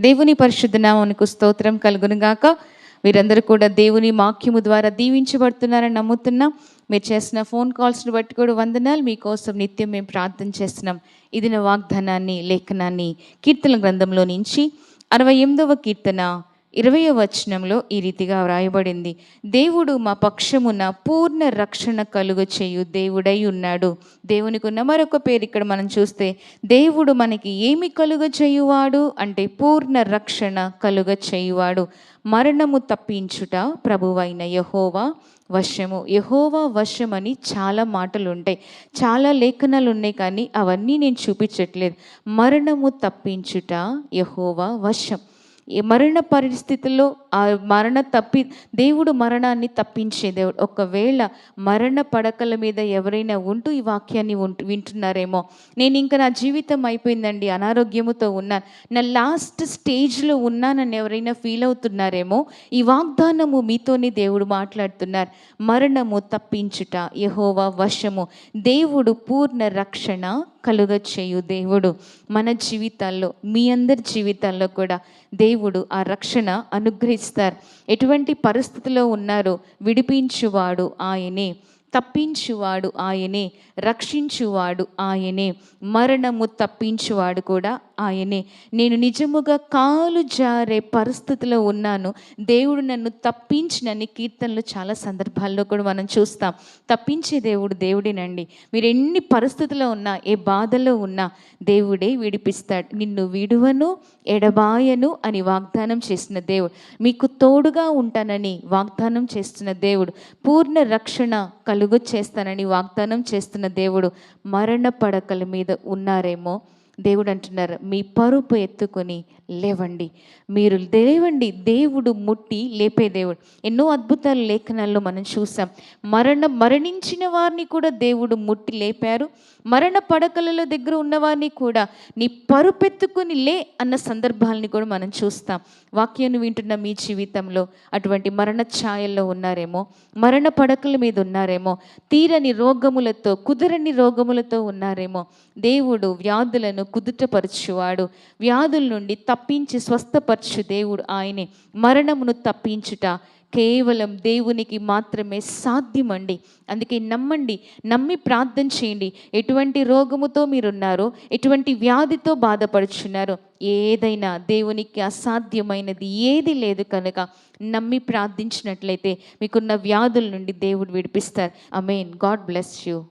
దేవుని పరిశుద్ధ నామమునకు స్తోత్రం కలుగునుగాక. మీరందరూ కూడా దేవుని వాక్యము ద్వారా దీవించబడుతున్నారని నమ్ముతున్నాం. మీరు చేసిన ఫోన్ కాల్స్ని బట్టి కూడా వందనాలు. మీకోసం నిత్యం మేము ప్రార్థన చేస్తున్నాం. ఇది నా వాగ్దానాన్ని లేఖనాన్ని కీర్తన గ్రంథంలో నుంచి అరవై ఎనిమిదవ కీర్తన ఇరవయో వచనంలో ఈ రీతిగా వ్రాయబడింది. దేవుడు మా పక్షమున పూర్ణ రక్షణ కలుగ చేయు దేవుడై ఉన్నాడు. దేవునికి ఉన్న మరొక పేరు ఇక్కడ మనం చూస్తే దేవుడు మనకి ఏమి కలుగ చేయువాడు? అంటే పూర్ణ రక్షణ కలుగ చేయువాడు. మరణము తప్పించుట ప్రభువైన యహోవా వశము. యహోవా అని చాలా మాటలు ఉంటాయి చాలా లేఖనాలు ఉన్నాయి కానీ అవన్నీ నేను చూపించట్లేదు. మరణము తప్పించుట యహోవా వశం. మరణ పరిస్థితుల్లో ఆ మరణ తప్పి దేవుడు మరణాన్ని తప్పించే దేవుడు. ఒకవేళ మరణ పడకల మీద ఎవరైనా ఉంటూ ఈ వాక్యాన్ని వింటున్నారేమో. నేను ఇంకా నా జీవితం అయిపోయిందండి అనారోగ్యముతో ఉన్నాను. నా లాస్ట్ స్టేజ్లో ఉన్నానని ఎవరైనా ఫీల్ అవుతున్నారేమో ఈ వాగ్దానము మీతోనే దేవుడు మాట్లాడుతున్నారు. మరణము తప్పించుట యహోవా వశము. దేవుడు పూర్ణ రక్షణ కలుగ చేయు దేవుడు మన జీవితాల్లో మీ అందరి జీవితాల్లో కూడా దేవుడు ఆ రక్షణ అనుగ్రహిస్తారు. ఎటువంటి పరిస్థితిలో ఉన్నారో విడిపించువాడు ఆయనే తప్పించువాడు ఆయనే రక్షించువాడు ఆయనే మరణము తప్పించువాడు కూడా ఆయనే. నేను నిజముగా కాలు జారే పరిస్థితిలో ఉన్నాను. దేవుడు నన్ను తప్పించినని కీర్తనలు చాలా సందర్భాల్లో కూడా మనం చూస్తాం. తప్పించే దేవుడు దేవుడేనండి. మీరు ఎన్ని పరిస్థితుల్లో ఉన్నా ఏ బాధలో ఉన్నా దేవుడే విడిపిస్తాడు. నిన్ను విడువను ఎడబాయను అని వాగ్దానం చేసిన దేవుడు. మీకు తోడుగా ఉంటానని వాగ్దానం చేస్తున్న దేవుడు. పూర్ణ రక్షణ కలుగు చేస్తానని వాగ్దానం చేస్తున్న దేవుడు మరణ పడకల మీద ఉన్నారేమో. దేవుడు అంటున్నారు మీ పరుపు ఎత్తుకొని లేవండి. మీరు లేవండి. దేవుడు ముట్టి లేపే దేవుడు. ఎన్నో అద్భుతాలు లేఖనాల్లో మనం చూసాం. మరణ మరణించిన వారిని కూడా దేవుడు ముట్టి లేపారు. మరణ పడకలలో దగ్గర ఉన్నవారిని కూడా నీ పరుపెత్తుకుని లే అన్న సందర్భాలని కూడా మనం చూస్తాం. వాక్యాన్ని వింటున్న మీ జీవితంలో అటువంటి మరణ ఛాయల్లో ఉన్నారేమో మరణ పడకల మీద ఉన్నారేమో తీరని రోగములతో కుదరని రోగములతో ఉన్నారేమో దేవుడు వ్యాధులను కుదుటపరచువాడు. వ్యాధుల నుండి తప్పించి స్వస్థపరచు దేవుడు ఆయనే. మరణమును తప్పించుట కేవలం దేవునికి మాత్రమే సాధ్యమండి. అందుకే నమ్మండి నమ్మి ప్రార్థన చేయండి. ఎటువంటి రోగముతో మీరున్నారో ఎటువంటి వ్యాధితో బాధపడుచున్నారో ఏదైనా దేవునికి అసాధ్యమైనది ఏది లేదు కనుక నమ్మి ప్రార్థించినట్లయితే మీకున్న వ్యాధుల నుండి దేవుడు విడిపిస్తారు. Amen God bless you